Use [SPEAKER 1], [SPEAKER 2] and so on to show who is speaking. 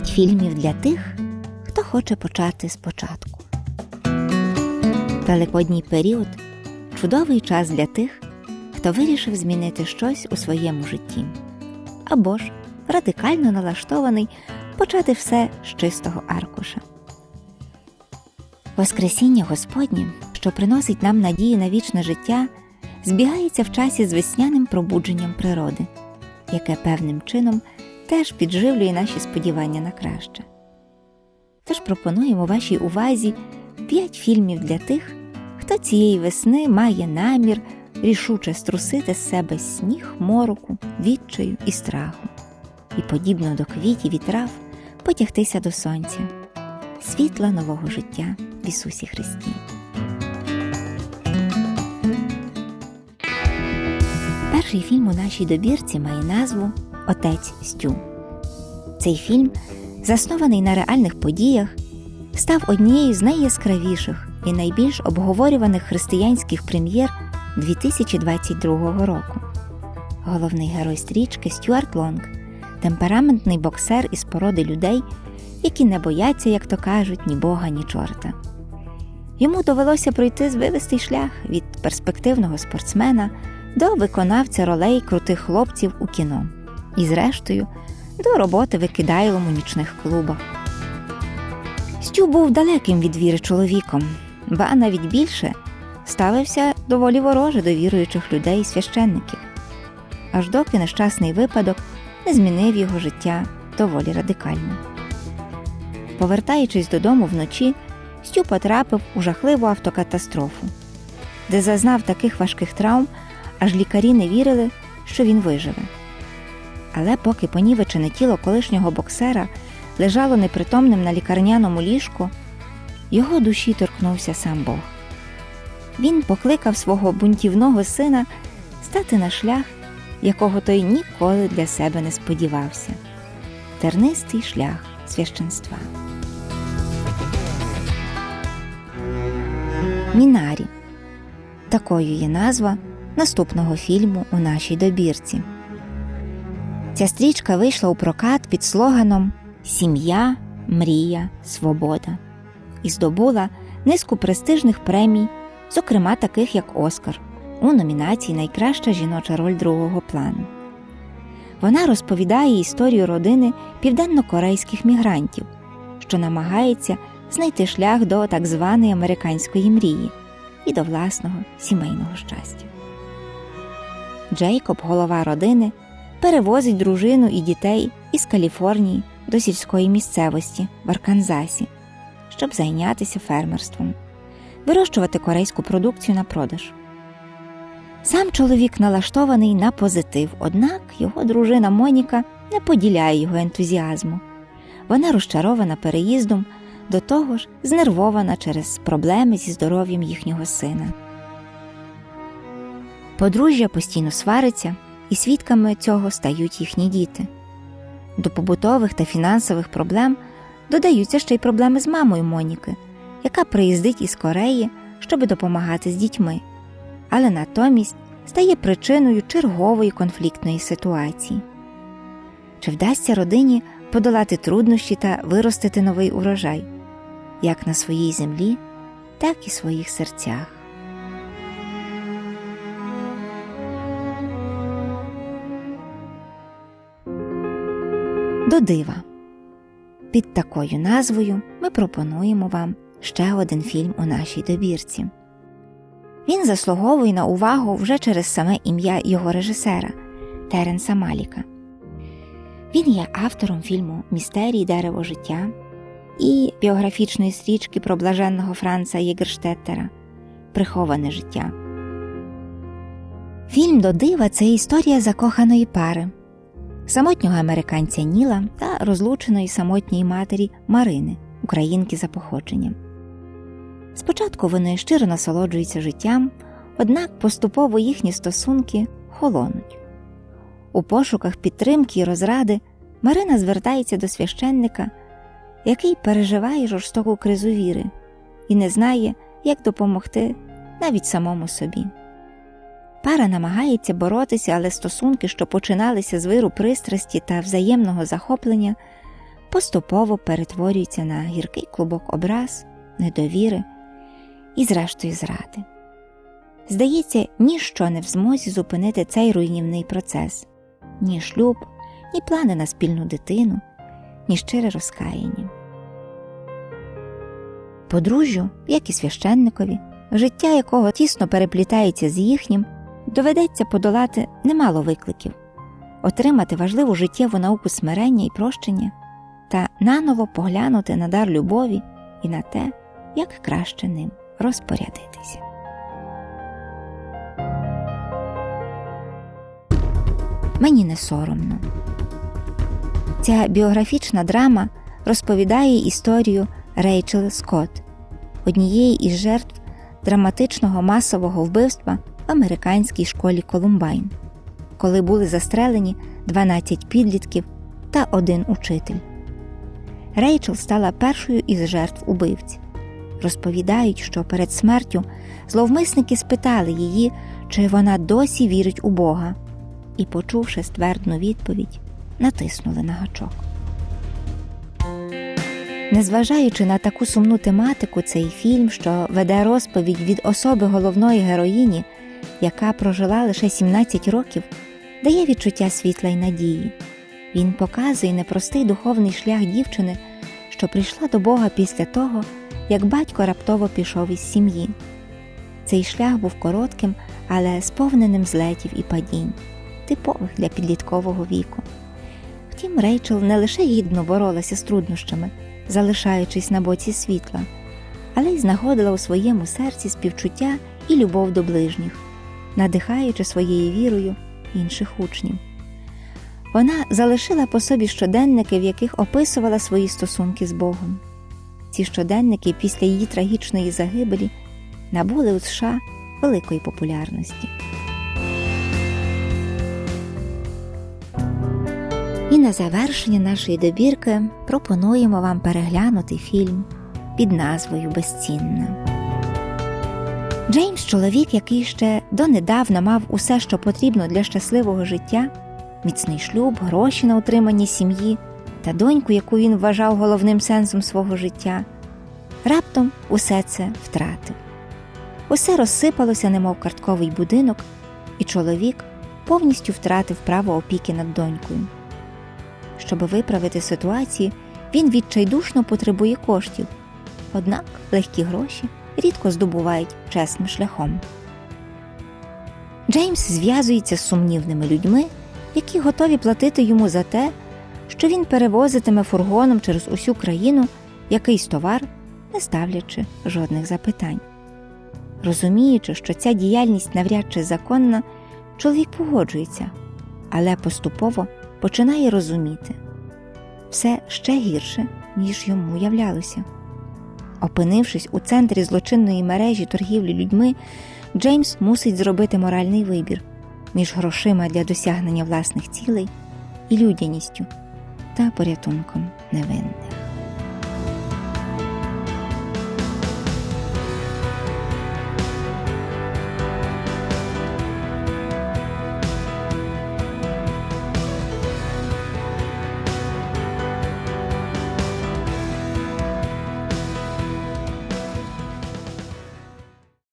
[SPEAKER 1] П'ять фільмів для тих, хто хоче почати спочатку. Великодній період чудовий час для тих, хто вирішив змінити щось у своєму житті, або ж радикально налаштований почати все з чистого аркуша. Воскресіння Господнє, що приносить нам надію на вічне життя, збігається в часі з весняним пробудженням природи, яке певним чином теж підживлює наші сподівання на краще. Тож пропонуємо вашій увазі п'ять фільмів для тих, хто цієї весни має намір рішуче струсити з себе сніг, мороку, відчаю і страху, і, подібно до квітів і трав, потягтися до сонця, світла нового життя в Ісусі Христі. Перший фільм у нашій добірці має назву Отець Стю. Цей фільм, заснований на реальних подіях, став однією з найяскравіших і найбільш обговорюваних християнських прем'єр 2022 року. Головний герой стрічки Стюарт Лонг, темпераментний боксер із породи людей, які не бояться, як то кажуть, ні Бога, ні чорта. Йому довелося пройти звивистий шлях від перспективного спортсмена до виконавця ролей крутих хлопців у кіно і, зрештою, до роботи викидайлом у нічних клубах. Стю був далеким від віри чоловіком, ба навіть більше ставився доволі вороже до віруючих людей і священників, аж доки нещасний випадок не змінив його життя доволі радикально. Повертаючись додому вночі, Стю потрапив у жахливу автокатастрофу, де зазнав таких важких травм, аж лікарі не вірили, що він виживе. Але поки понівечене тіло колишнього боксера лежало непритомним на лікарняному ліжку, його душі торкнувся сам Бог. Він покликав свого бунтівного сина стати на шлях, якого той ніколи для себе не сподівався тернистий шлях священства. Мінарі такою є назва наступного фільму у нашій добірці. Ця стрічка вийшла у прокат під слоганом Сім'я, мрія, свобода і здобула низку престижних премій, зокрема таких як Оскар, у номінації Найкраща жіноча роль другого плану. Вона розповідає історію родини південно-корейських мігрантів, що намагається знайти шлях до так званої американської мрії і до власного сімейного щастя. Джейкоб, голова родини, перевозить дружину і дітей із Каліфорнії до сільської місцевості в Арканзасі, щоб зайнятися фермерством, вирощувати корейську продукцію на продаж. Сам чоловік налаштований на позитив, однак його дружина Моніка не поділяє його ентузіазму. Вона розчарована переїздом, до того ж знервована через проблеми зі здоров'ям їхнього сина. Подружжя постійно свариться, і свідками цього стають їхні діти. До побутових та фінансових проблем додаються ще й проблеми з мамою Моніки, яка приїздить із Кореї, щоб допомагати з дітьми, але натомість стає причиною чергової конфліктної ситуації. Чи вдасться родині подолати труднощі та виростити новий урожай, як на своїй землі, так і своїх серцях? До дива. Під такою назвою ми пропонуємо вам ще один фільм у нашій добірці. Він заслуговує на увагу вже через саме ім'я його режисера Теренса Маліка. Він є автором фільму Містерії дерево життя і біографічної стрічки про блаженного Франца Єгерштеттера Приховане життя. Фільм до дива це історія закоханої пари самотнього американця Ніла та розлученої самотньої матері Марини, українки за походженням. Спочатку вони щиро насолоджуються життям, однак поступово їхні стосунки холонуть. У пошуках підтримки і розради Марина звертається до священника, який переживає жорстоку кризу віри і не знає, як допомогти навіть самому собі. Пара намагається боротися, але стосунки, що починалися з виру пристрасті та взаємного захоплення, поступово перетворюється на гіркий клубок образ, недовіри і, зрештою, зради. Здається, ніщо не в змозі зупинити цей руйнівний процес ні шлюб, ні плани на спільну дитину, ні щире розкаяння. Подружжю, як і священникові, життя якого тісно переплітається з їхнім, доведеться подолати немало викликів, отримати важливу життєву науку смирення і прощення та наново поглянути на дар любові і на те, як краще ним розпорядитися. Мені не соромно. Ця біографічна драма розповідає історію Рейчел Скотт, однієї із жертв драматичного масового вбивства американській школі Колумбайн, коли були застрелені 12 підлітків та один учитель. Рейчел стала першою із жертв убивць. Розповідають, що перед смертю зловмисники спитали її, чи вона досі вірить у Бога, і, почувши ствердну відповідь, натиснули на гачок. Незважаючи на таку сумну тематику, цей фільм, що веде розповідь від особи головної героїні, яка прожила лише 17 років, дає відчуття світла й надії. Він показує непростий духовний шлях дівчини, що прийшла до Бога після того, як батько раптово пішов із сім'ї. Цей шлях був коротким, але сповненим злетів і падінь, типових для підліткового віку. Втім, Рейчел не лише гідно боролася з труднощами, залишаючись на боці світла, але й знаходила у своєму серці співчуття і любов до ближніх, надихаючи своєю вірою інших учнів. Вона залишила по собі щоденники, в яких описувала свої стосунки з Богом. Ці щоденники після її трагічної загибелі набули у США великої популярності. І на завершення нашої добірки пропонуємо вам переглянути фільм під назвою Безцінна. Джеймс чоловік, який ще донедавна мав усе, що потрібно для щасливого життя, міцний шлюб, гроші на утримання сім'ї та доньку, яку він вважав головним сенсом свого життя, раптом усе це втратив. Усе розсипалося, немов картковий будинок, і чоловік повністю втратив право опіки над донькою. Щоб виправити ситуацію, він відчайдушно потребує коштів, однак легкі гроші рідко здобувають чесним шляхом. Джеймс зв'язується з сумнівними людьми, які готові платити йому за те, що він перевозитиме фургоном через усю країну якийсь товар, не ставлячи жодних запитань. Розуміючи, що ця діяльність навряд чи законна, чоловік погоджується, але поступово починає розуміти все ще гірше, ніж йому уявлялося. Опинившись у центрі злочинної мережі торгівлі людьми, Джеймс мусить зробити моральний вибір між грошима для досягнення власних цілей і людяністю та порятунком невинних.